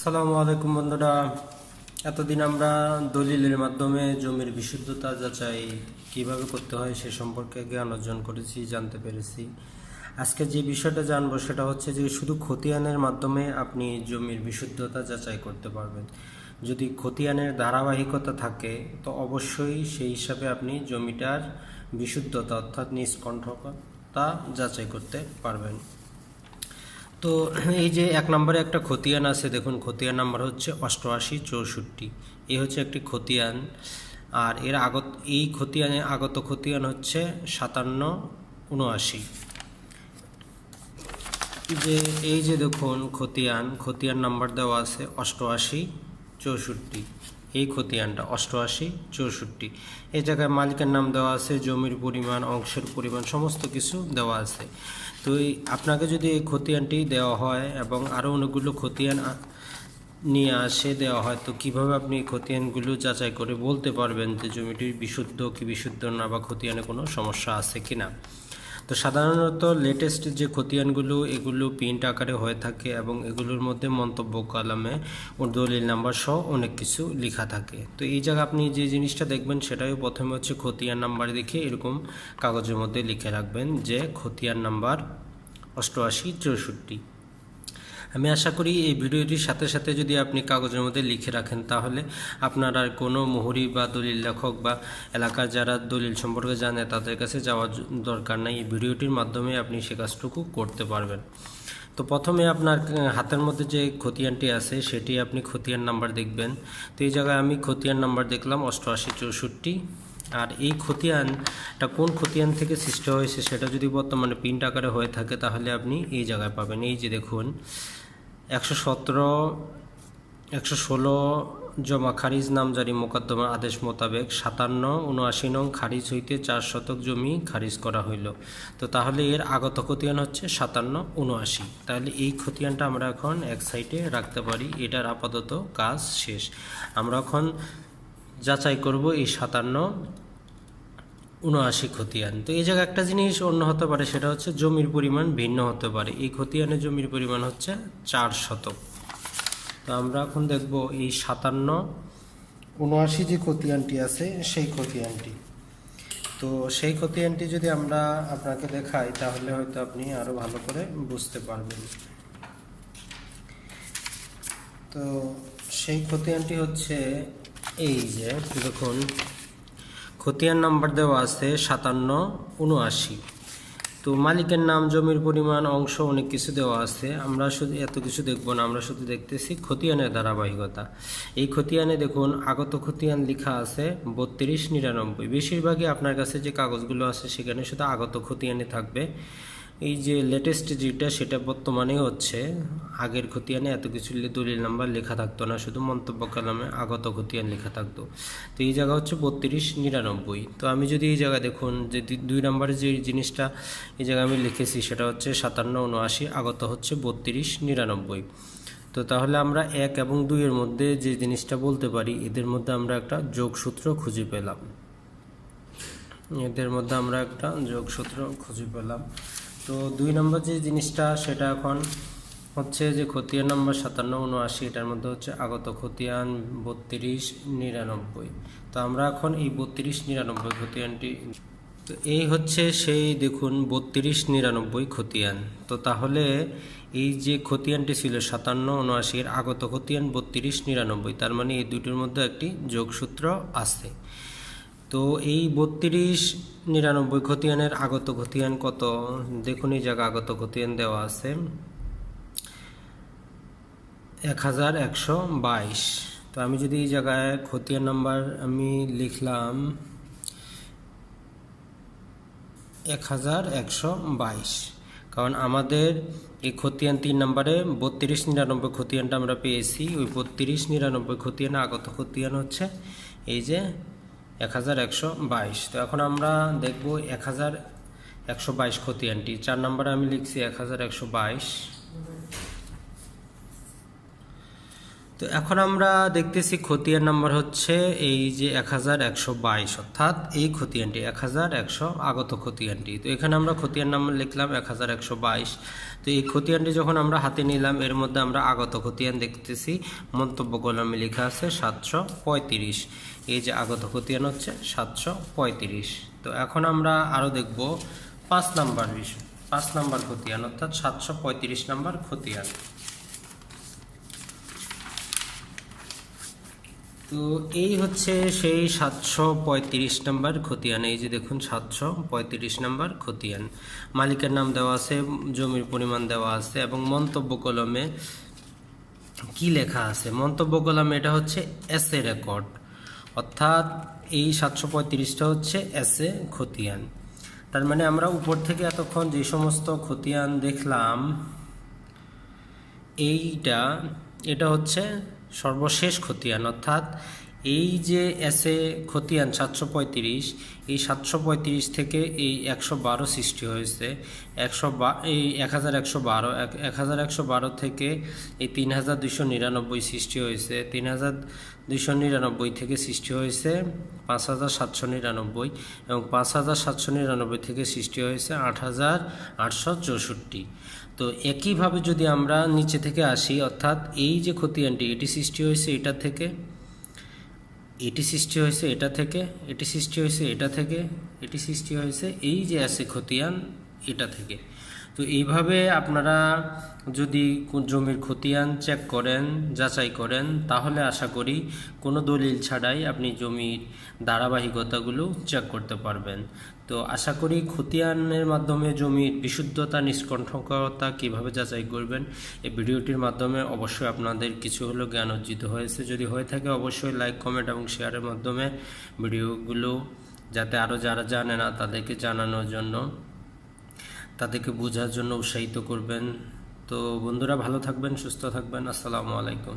আসসালামু আলাইকুম বন্ধুরা। এতদিন আমরা দলিলের মাধ্যমে জমির বিশুদ্ধতা যাচাই কীভাবে করতে হয় সে সম্পর্কে জ্ঞান অর্জন করেছি, জানতে পেরেছি। আজকে যে বিষয়টা জানব সেটা হচ্ছে যে শুধু খতিয়ানের মাধ্যমে আপনি জমির বিশুদ্ধতা যাচাই করতে পারবেন। যদি খতিয়ানের ধারাবাহিকতা থাকে, তো অবশ্যই সেই হিসাবে আপনি জমিটার বিশুদ্ধতা অর্থাৎ নিষ্কণ্ঠকতা যাচাই করতে পারবেন। তো এই যে এক নম্বরে একটা খতিয়ান আছে, দেখুন, খতিয়ান নাম্বার হচ্ছে অষ্টআশি চৌষট্টি। এই হচ্ছে একটি খতিয়ান। আর এর আগত, এই খতিয়ানে আগত খতিয়ান হচ্ছে সাতান্ন উনআশি যে, এই যে দেখুন খতিয়ান খতিয়ান নাম্বার দেওয়া আছে অষ্টআশি চৌষট্টি। এই খতিয়ানটা অষ্টআশি, চৌষট্টি। এই জায়গায় মালিকের নাম দেওয়া আছে, জমির পরিমাণ, অংশের পরিমাণ, সমস্ত কিছু দেওয়া আছে। তো এই আপনাকে যদি এই খতিয়ানটি দেওয়া হয় এবং আরও অনেকগুলো খতিয়ান নিয়ে আসে দেওয়া হয়, তো কীভাবে আপনি খতিয়ানগুলো যাচাই করে বলতে পারবেন যে জমিটি বিশুদ্ধ কি বিশুদ্ধ না বা খতিয়ানে কোনো সমস্যা আছে কি না তো সাধারণত লেটেস্ট যে খতিয়ানগুলো, এগুলো প্রিন্ট আকারে হয়ে থাকে এবং এগুলোর মধ্যে মন্তব্য কলামে দলিল নাম্বার সহ অনেক কিছু লেখা থাকে। তো এই জায়গায় আপনি যে জিনিসটা দেখবেন সেটাই প্রথমে হচ্ছে খতিয়ান নাম্বার দেখে এরকম কাগজের মধ্যে লিখে রাখবেন যে খতিয়ান নাম্বার অষ্টআশি চৌষট্টি। আমি আশা করি এই ভিডিওটির সাথে সাথে যদি আপনি কাগজের মধ্যে লিখে রাখেন, তাহলে আপনার আর কোনো মোহরি বা দলিল লেখক বা এলাকার যারা দলিল সম্পর্কে জানে, তাদের কাছে যাওয়ার দরকার নাই। এই ভিডিওটির মাধ্যমে আপনি সে কাজটুকু করতে পারবেন। তো প্রথমে আপনার হাতের মধ্যে যে খতিয়ানটি আছে, সেটি আপনি খতিয়ান নাম্বার দেখবেন। তো এই জায়গায় আমি খতিয়ান নাম্বার দেখলাম, অষ্টআশি চৌষট্টি। আর এই খতিয়ানটা কোন খতিয়ান থেকে সৃষ্টি হয়েছে সেটা যদি বর্তমানে প্রিন্ট আকারে হয়ে থাকে তাহলে আপনি এই জায়গায় পাবেন। এই যে দেখুন, একশো সতেরো, একশো ষোলো জমা খারিজ নামজারি মোকদ্দমার আদেশ মোতাবেক সাতান্ন, উনআশি নং খারিজ হইতে চার শতক জমি খারিজ করা হইল। তো তাহলে এর আগত খতিয়ান হচ্ছে সাতান্ন, উনআশি। তাহলে এই খতিয়ানটা আমরা এখন এক সাইডে রাখতে পারি। এটার আপাতত কাজ শেষ। আমরা এখন যাচাই করব এই সাতান্ন উনআশি খতিয়ান। তো এই জায়গায় একটা জিনিস অন্য হতে পারে, সেটা হচ্ছে জমির পরিমাণ ভিন্ন হতে পারে। এই খতিয়ানে জমির পরিমাণ হচ্ছে চার শতক। তো আমরা এখন দেখব এই সাতান্ন উনআশি যে খতিয়ানটি আছে, সেই খতিয়ানটি। তো সেই খতিয়ানটি যদি আমরা আপনাকে দেখাই, তাহলে হয়তো আপনি আরও ভালো করে বুঝতে পারবেন। তো সেই খতিয়ানটি হচ্ছে এই যে দেখুন, খতিয়ান নাম্বার দেওয়া আছে সাতান্ন উনআশি তো মালিকের নাম, জমির পরিমাণ, অংশ অনেক কিছু দেওয়া আছে। আমরা শুধু এত কিছু দেখব না, আমরা শুধু দেখতেছি খতিয়ানের ধারাবাহিকতা। এই খতিয়ানে দেখুন, আগত খতিয়ান লেখা আছে বত্রিশ নিরানব্বই। বেশিরভাগই আপনার কাছে যে কাগজগুলো আছে, সেখানে শুধু আগত খতিয়ানে থাকবে। এই যে লেটেস্ট যেটা সেটা বর্তমানে হচ্ছে, আগের খতিয়ানে এত কিছু দলিল নাম্বার লেখা থাকতো না, শুধু মন্তব্য কালামে আগত খতিয়ান লেখা থাকতো। তো এই জায়গা হচ্ছে বত্রিশ নিরানব্বই। তো আমি যদি এই জায়গায় দেখুন, যে দুই- নম্বরের যে জিনিসটা এই জায়গায় আমি লিখেছি, সেটা হচ্ছে সাতান্ন উনআশি, আগত হচ্ছে বত্রিশ নিরানব্বই। তো তাহলে আমরা এক এবং দুইয়ের মধ্যে যে জিনিসটা বলতে পারি, এদের মধ্যে আমরা একটা যোগসূত্র খুঁজে পেলাম। এদের মধ্যে আমরা একটা যোগসূত্র খুঁজে পেলাম। তো দুই নম্বর যে জিনিসটা, সেটা এখন হচ্ছে যে খতিয়ান নম্বর সাতান্ন, উনআশি, এটার মধ্যে হচ্ছে আগত খতিয়ান বত্রিশ, নিরানব্বই। তো আমরা এখন এই বত্রিশ, নিরানব্বই খতিয়ানটি তো এই হচ্ছে সেই দেখুন বত্রিশ, নিরানব্বই খতিয়ান। তো তাহলে এই যে খতিয়ানটি ছিল সাতান্ন, উনআশি, এর আগত খতিয়ান বত্রিশ, নিরানব্বই, তার মানে এই দুটির মধ্যে একটি যোগসূত্র আছে। তো এই বত্রিশ নিরানব্বই খতিয়ানের আগত খতিয়ান কত? দেখুন এই জায়গা আগত খতিয়ান দেওয়া আছে। এক হাজার একশো বাইশ। তো আমি যদি এই জায়গায় খতিয়ান নাম্বার আমি লিখলাম, এক হাজার একশো বাইশ। কারণ আমাদের এই খতিয়ান তিন নম্বরে বত্রিশ নিরানব্বই খতিয়ানটা আমরা পেয়েছি। ওই বত্রিশ নিরানব্বই খতিয়ানে আগত খতিয়ান হচ্ছে, এই যে এক হাজার একশো বাইশ। তো এখন আমরা দেখব এক হাজার একশো বাইশ খতিয়ানটি চার নম্বরে আমি লিখছি এক হাজার একশো বাইশ। তো এখন আমরা দেখতেছি খতিয়ান নাম্বার হচ্ছে এই যে এক হাজার একশো বাইশ, অর্থাৎ এই খতিয়ানটি এক হাজার একশো আগত খতিয়ানটি। তো এখানে আমরা খতিয়ান নাম্বার লিখলাম এক হাজার একশো বাইশ। তো এই খতিয়ানটি যখন আমরা হাতে নিলাম, এর মধ্যে আমরা আগত খতিয়ান দেখতেছি। মন্তব্য কলমে লেখা আছে সাতশো পঁয়ত্রিশ। এই যে আগত খতিয়ান হচ্ছে সাতশো পঁয়ত্রিশ। তো এখন আমরা আরও দেখব পাঁচ নাম্বার বিষয়, পাঁচ নাম্বার খতিয়ান, অর্থাৎ সাতশো পঁয়ত্রিশ নাম্বার খতিয়ান। তো এই হচ্ছে সেই সাতশো পঁয়ত্রিশ নাম্বার খতিয়ান। এই যে দেখুন, সাতশো পঁয়ত্রিশ নাম্বার খতিয়ান। মালিকের নাম দেওয়া আছে, জমির পরিমাণ দেওয়া আছে এবং মন্তব্য কলমে কি লেখা আছে? মন্তব্য কলমে এটা হচ্ছে এস এ রেকর্ড অর্থাৎ এই সাতশো পঁয়ত্রিশটা হচ্ছে এস এ খতিয়ান। তার মানে আমরা উপর থেকে এতক্ষণ যে সমস্ত খতিয়ান দেখলাম, এইটা, এটা হচ্ছে সর্বশেষ খতিয়ান অর্থাৎ এই যে এসে খতিয়ান সাতশো পঁয়ত্রিশ, এই সাতশো পঁয়ত্রিশ থেকে এই একশো বারো সৃষ্টি হয়েছে। একশো বা, এই এক হাজার একশো বারো, এক হাজার একশো বারো থেকে এই তিন হাজার দুশো নিরানব্বই সৃষ্টি হয়েছে। তিন হাজার দুশো নিরানব্বই থেকে সৃষ্টি হয়েছে পাঁচ হাজার সাতশো নিরানব্বই এবং পাঁচ হাজার সাতশো নিরানব্বই থেকে সৃষ্টি হয়েছে আট হাজার আটশো চৌষট্টি। তো একইভাবে যদি আমরা নিচে থেকে আসি, অর্থাৎ এই যে খতিয়ানটি, এটি সৃষ্টি হয়েছে এটা থেকে। এটি সৃষ্টি হয়েছে এটা থেকে, এটি সৃষ্টি হয়েছে এটা থেকে, এটি সৃষ্টি হয়েছে এই যে আছে খতিয়ান, এটা থেকে। তো এইভাবে আপনারা যদি জমির খতিয়ান চেক করেন, যাচাই করেন, তাহলে আশা করি কোনো দলিল ছাড়াই আপনি জমির ধারাবাহিকতাগুলো চেক করতে পারবেন। তো আশা করি খতিয়ানের মাধ্যমে জমির বিশুদ্ধতা, নিষ্কণ্ঠকতা কীভাবে যাচাই করবেন, এই ভিডিওটির মাধ্যমে অবশ্যই আপনাদের কিছু হলেও জ্ঞান অর্জিত হয়েছে। যদি হয়ে থাকে অবশ্যই লাইক কমেন্ট এবং শেয়ারের মাধ্যমে ভিডিওগুলো যাতে আরও যারা জানে না তাদেরকে জানানোর জন্য তাদেরকে বোঝার জন্য উৎসাহিত করবেন। তো বন্ধুরা ভালো থাকবেন সুস্থ থাকবেন। আসসালামু আলাইকুম।